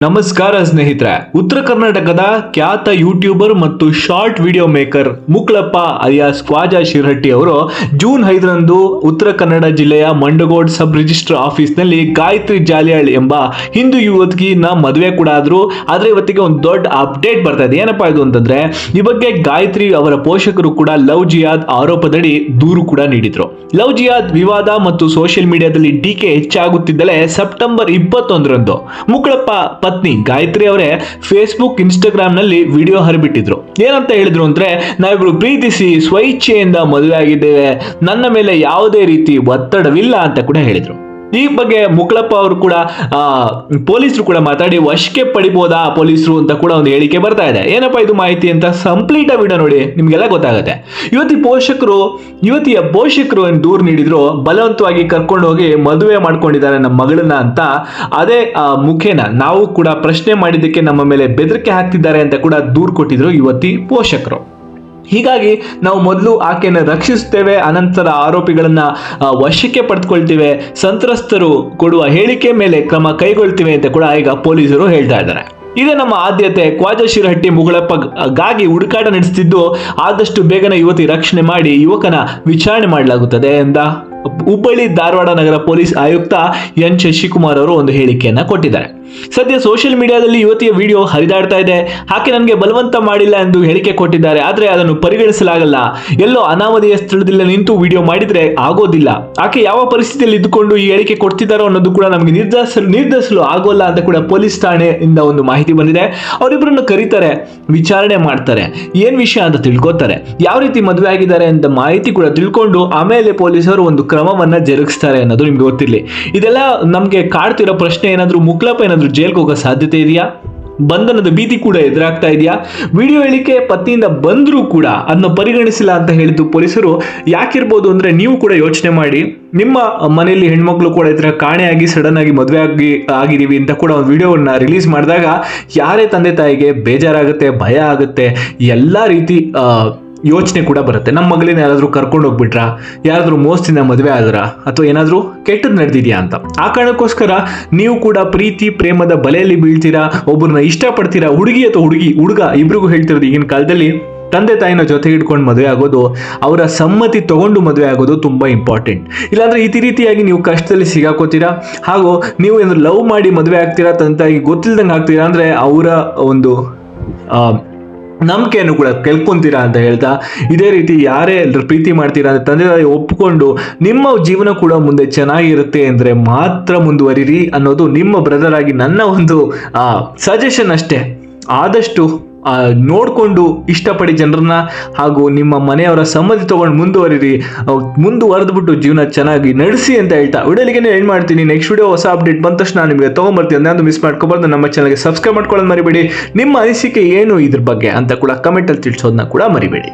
ನಮಸ್ಕಾರ ಸ್ನೇಹಿತರೆ. ಉತ್ತರ ಕರ್ನಾಟಕದ ಖ್ಯಾತ ಯೂಟ್ಯೂಬರ್ ಮತ್ತು short video maker Muklappa alias Khwaja Shirahatti ಅವರು ಜೂನ್ ಐದರಂದು ಉತ್ತರ ಕನ್ನಡ ಜಿಲ್ಲೆಯ ಮಂಡಗೋಡ್ ಸಬ್ ರಿಜಿಸ್ಟರ್ ಆಫೀಸ್ನಲ್ಲಿ ಗಾಯತ್ರಿ ಜಾಲಿಯಾಳ್ ಎಂಬ ಹಿಂದೂ ಯುವತಿನ ಮದುವೆ ಕೂಡ ಆದ್ರು. ಆದ್ರೆ ಇವತ್ತಿಗೆ ಒಂದು ದೊಡ್ಡ ಅಪ್ಡೇಟ್ ಬರ್ತಾ ಇದೆ. ಏನಪ್ಪಾ ಇದು ಅಂತಂದ್ರೆ, ಈ ಬಗ್ಗೆ ಗಾಯತ್ರಿ ಅವರ ಪೋಷಕರು ಕೂಡ ಲವ್ ಜಿಯಾದ್ ಆರೋಪದಡಿ ದೂರು ಕೂಡ ನೀಡಿದ್ರು. ಲವ್ ಜಿಯಾದ್ ವಿವಾದ ಮತ್ತು ಸೋಷಿಯಲ್ ಮೀಡಿಯಾದಲ್ಲಿ ಟೀಕೆ ಹೆಚ್ಚಾಗುತ್ತಿದ್ದಲೇ ಸೆಪ್ಟೆಂಬರ್ ಇಪ್ಪತ್ತೊಂದರಂದು ಮುಕ್ಳಪ್ಪ ಪತ್ನಿ ಗಾಯತ್ರಿ ಅವರೇ ಫೇಸ್ಬುಕ್ ಇನ್ಸ್ಟಾಗ್ರಾಮ್ನಲ್ಲಿ ವಿಡಿಯೋ ಹರಿಬಿಟ್ಟಿದ್ರು. ಏನಂತ ಹೇಳಿದ್ರು ಅಂದ್ರೆ, ನಾವಿಬ್ರು ಪ್ರೀತಿಸಿ ಸ್ವಇಚ್ಛೆಯಿಂದ ಮದುವೆ ಆಗಿದ್ದೇವೆ ನನ್ನ ಮೇಲೆ ಯಾವುದೇ ರೀತಿ ಒತ್ತಡವಿಲ್ಲ ಅಂತ ಕೂಡ ಹೇಳಿದ್ರು. ಈ ಬಗ್ಗೆ ಮುಕ್ಳಪ್ಪ ಅವರು ಕೂಡ ಪೊಲೀಸರು ಕೂಡ ಮಾತಾಡಿ, ವಶಕ್ಕೆ ಪಡಿಬೋದಾ ಪೊಲೀಸರು ಅಂತ ಕೂಡ ಒಂದು ಹೇಳಿಕೆ ಬರ್ತಾ ಇದೆ. ಏನಪ್ಪ ಇದು ಮಾಹಿತಿ ಅಂತ ಕಂಪ್ಲೀಟ್ ವಿಡಿಯೋ ನೋಡಿ ನಿಮಗೆಲ್ಲ ಗೊತ್ತಾಗುತ್ತೆ. ಯುವತಿ ಪೋಷಕರು, ಯುವತಿಯ ಪೋಷಕರು ಏನು ದೂರು ನೀಡಿದ್ರು, ಬಲವಂತವಾಗಿ ಕರ್ಕೊಂಡು ಹೋಗಿ ಮದುವೆ ಮಾಡ್ಕೊಂಡಿದ್ದಾರೆ ನಮ್ಮ ಮಗಳನ್ನ ಅಂತ ಅದೇ ಮುಖೇನ ನಾವು ಕೂಡ ಪ್ರಶ್ನೆ ಮಾಡಿದ್ದಕ್ಕೆ ನಮ್ಮ ಮೇಲೆ ಬೆದರಿಕೆ ಹಾಕ್ತಿದ್ದಾರೆ ಅಂತ ಕೂಡ ದೂರು ಕೊಟ್ಟಿದ್ರು ಯುವತಿ ಪೋಷಕರು. ಹೀಗಾಗಿ ನಾವು ಮೊದಲು ಆಕೆಯನ್ನು ರಕ್ಷಿಸುತ್ತೇವೆ, ಅನಂತರ ಆರೋಪಿಗಳನ್ನ ವಶಕ್ಕೆ ಪಡೆದುಕೊಳ್ತೇವೆ ಸಂತ್ರಸ್ತರು ಕೊಡುವ ಹೇಳಿಕೆ ಮೇಲೆ ಕ್ರಮ ಕೈಗೊಳ್ತೀವಿ ಅಂತ ಕೂಡ ಈಗ ಪೊಲೀಸರು ಹೇಳ್ತಾ ಇದ್ದಾರೆ. ಇದೇ ನಮ್ಮ ಆದ್ಯತೆ ಕ್ವಾಜ ಶಿರಹಟ್ಟಿ ಮುಗಳಪ್ಪಗಾಗಿ ಹುಡುಕಾಟ ನಡೆಸುತ್ತಿದ್ದು ಆದಷ್ಟು ಬೇಗನೆ ಯುವತಿ ರಕ್ಷಣೆ ಮಾಡಿ ಯುವಕನ ವಿಚಾರಣೆ ಮಾಡಲಾಗುತ್ತದೆ ಎಂದ ಹುಬ್ಬಳ್ಳಿ ಧಾರವಾಡ ನಗರ ಪೊಲೀಸ್ ಆಯುಕ್ತ ಎನ್ ಶಶಿಕುಮಾರ್ ಅವರು ಒಂದು ಹೇಳಿಕೆಯನ್ನ ಕೊಟ್ಟಿದ್ದಾರೆ. ಸದ್ಯ ಸೋಷಿಯಲ್ ಮೀಡಿಯಾದಲ್ಲಿ ಯುವತಿಯ ವಿಡಿಯೋ ಹರಿದಾಡ್ತಾ ಇದೆ. ಆಕೆ ನನಗೆ ಬಲವಂತ ಮಾಡಿಲ್ಲ ಎಂದು ಹೇಳಿಕೆ ಕೊಟ್ಟಿದ್ದಾರೆ. ಆದರೆ ಅದನ್ನು ಪರಿಗಣಿಸಲಾಗಲ್ಲ. ಎಲ್ಲೋ ಅನಾಮಧೇಯ ಸ್ಥಳದಲ್ಲಿ ನಿಂತು ವಿಡಿಯೋ ಮಾಡಿದ್ರೆ ಆಗೋದಿಲ್ಲ. ಆಕೆ ಯಾವ ಪರಿಸ್ಥಿತಿಯಲ್ಲಿ ಇದ್ದುಕೊಂಡು ಈ ಹೇಳಿಕೆ ಕೊಡ್ತಿದ್ದಾರೋ ಅನ್ನೋದು ಕೂಡ ನಮಗೆ ನಿರ್ಧರಿಸಲು ನಿರ್ಧರಿಸಲು ಆಗೋಲ್ಲ ಅಂತ ಕೂಡ ಪೊಲೀಸ್ ಠಾಣೆಯಿಂದ ಒಂದು ಮಾಹಿತಿ ಬಂದಿದೆ. ಅವರಿಬ್ಬರನ್ನು ಕರೀತಾರೆ, ವಿಚಾರಣೆ ಮಾಡ್ತಾರೆ. ಏನ್ ವಿಷಯ ಅಂತ ತಿಳ್ಕೊತಾರೆ. ಯಾವ ರೀತಿ ಮದುವೆ ಆಗಿದ್ದಾರೆ ಅಂತ ಮಾಹಿತಿ ಕೂಡ ತಿಳ್ಕೊಂಡು ಆಮೇಲೆ ಪೊಲೀಸರು ಒಂದು ಕ್ರಮವನ್ನ ಜರುಗಿಸ್ತಾರೆ ಅನ್ನೋದು ನಿಮ್ಗೆ ಗೊತ್ತಿರಲಿ. ಇದೆಲ್ಲ ನಮಗೆ ಕಾಡ್ತಿರೋ ಪ್ರಶ್ನೆ ಏನಾದರೂ ಮುಕ್ಲಪ್ಪ ಏನಾದ್ರೂ ಜೈಲ್ಗೆ ಹೋಗೋ ಸಾಧ್ಯತೆ ಇದೆಯಾ? ಬಂಧನದ ಭೀತಿ ಕೂಡ ಎದುರಾಗ್ತಾ ಇದೆಯಾ? ವಿಡಿಯೋ ಹೇಳಿಕೆ ಪತ್ನಿಯಿಂದ ಬಂದರೂ ಕೂಡ ಅದನ್ನ ಪರಿಗಣಿಸಿಲ್ಲ ಅಂತ ಹೇಳಿದ್ದು ಪೊಲೀಸರು. ಯಾಕಿರ್ಬೋದು ಅಂದ್ರೆ ನೀವು ಕೂಡ ಯೋಚನೆ ಮಾಡಿ. ನಿಮ್ಮ ಮನೆಯಲ್ಲಿ ಹೆಣ್ಮಕ್ಳು ಕೂಡ ಇದ್ರ ಕಾಣೆಯಾಗಿ ಸಡನ್ ಆಗಿ ಮದುವೆ ಆಗಿ, ಆಗಿದ್ದೀವಿ ಅಂತ ಕೂಡ ಒಂದು ವಿಡಿಯೋವನ್ನು ರಿಲೀಸ್ ಮಾಡಿದಾಗ, ಯಾರೇ ತಂದೆ ತಾಯಿಗೆ ಬೇಜಾರಾಗುತ್ತೆ, ಭಯ ಆಗುತ್ತೆ, ಎಲ್ಲ ರೀತಿ ಯೋಚನೆ ಕೂಡ ಬರುತ್ತೆ. ನಮ್ಮ ಮಗಳಿನ ಯಾರಾದರೂ ಕರ್ಕೊಂಡು ಹೋಗ್ಬಿಟ್ರಾ? ಯಾರಾದರೂ ಮೋಸದಿಂದ ಮದುವೆ ಆದ್ರ ಅಥವಾ ಏನಾದರೂ ಕೆಟ್ಟದ್ದು ನಡೆದಿದೆಯಾ ಅಂತ. ಆ ಕಾರಣಕ್ಕೋಸ್ಕರ ನೀವು ಕೂಡ ಪ್ರೀತಿ, ಪ್ರೇಮದ ಬಲೆಯಲ್ಲಿ ಬೀಳ್ತೀರಾ? ಒಬ್ಬರನ್ನ ಇಷ್ಟಪಡ್ತೀರಾ? ಹುಡುಗಿ ಅಥವಾ ಹುಡುಗಿ, ಹುಡುಗ, ಇಬ್ರಿಗೂ ಹೇಳ್ತಿರೋದು ಈಗಿನ ಕಾಲದಲ್ಲಿ ತಂದೆ ತಾಯಿನ ಜೊತೆಗೆ ಇಟ್ಕೊಂಡು ಮದುವೆ ಆಗೋದು, ಅವರ ಸಮ್ಮತಿ ತಗೊಂಡು ಮದುವೆ ಆಗೋದು ತುಂಬ ಇಂಪಾರ್ಟೆಂಟ್ ಇಲ್ಲಾಂದ್ರೆ ಈ ರೀತಿಯಾಗಿ ನೀವು ಕಷ್ಟದಲ್ಲಿ ಸಿಗಾಕೋತೀರಾ? ಹಾಗೂ ನೀವು ಏನಾದ್ರು ಲವ್ ಮಾಡಿ ಮದುವೆ ಆಗ್ತೀರಾ ತಂದೆ ತಾಯಿಗೆ ಗೊತ್ತಿಲ್ದಂಗೆ ಆಗ್ತೀರಾ? ಅಂದರೆ ಅವರ ಒಂದು ನಂಬಿಕೆಯನ್ನು ಕೂಡ ಕೇಳ್ಕೊಂತೀರಾ ಅಂತ ಹೇಳ್ತಾ, ಇದೇ ರೀತಿ ಯಾರೇ ಎಲ್ಲರೂ ಪ್ರೀತಿ ಮಾಡ್ತೀರಾ ಅಂತ ತಂದೆ ತಾಯಿ ಒಪ್ಪಿಕೊಂಡು ನಿಮ್ಮ ಜೀವನ ಕೂಡ ಮುಂದೆ ಚೆನ್ನಾಗಿರುತ್ತೆ ಅಂದರೆ ಮಾತ್ರ ಮುಂದುವರಿರಿ ಅನ್ನೋದು ನಿಮ್ಮ ಬ್ರದರ್ ಆಗಿ ನನ್ನ ಒಂದು ಸಜೆಷನ್ ಅಷ್ಟೇ. ಆದಷ್ಟು ನೋಡ್ಕೊಂಡು ಇಷ್ಟಪಡಿ ಜನರನ್ನ ಹಾಗೂ ನಿಮ್ಮ ಮನೆಯವರ ಸಮ್ಮತಿ ತೊಗೊಂಡು ಮುಂದುವರಿರಿ. ಮುಂದುವರೆದ್ಬಿಟ್ಟು ಜೀವನ ಚೆನ್ನಾಗಿ ನಡೆಸಿ ಅಂತ ಹೇಳ್ತಾ ವಿಡಿಯೋಲಿಗೆ ಏನು ಮಾಡ್ತೀನಿ. ನೆಕ್ಸ್ಟ್ ವಿಡಿಯೋ ಹೊಸ ಅಪ್ಡೇಟ್ ಬಂದ ತಕ್ಷಣ ನಿಮಗೆ ತೊಗೊಂಬರ್ತೀನಿ. ಅದನ್ನ ಮಿಸ್ ಮಾಡ್ಕೊಬಾರ್ದು, ನಮ್ಮ ಚಾನಲ್ಗೆ ಸಬ್ಸ್ಕ್ರೈಬ್ ಮಾಡ್ಕೊಳ್ಳೋದು ಮರಿಬೇಡಿ. ನಿಮ್ಮ ಅನಿಸಿಕೆ ಏನು ಇದ್ರ ಬಗ್ಗೆ ಅಂತ ಕೂಡ ಕಮೆಂಟಲ್ಲಿ ತಿಳಿಸೋದನ್ನ ಕೂಡ ಮರಿಬೇಡಿ.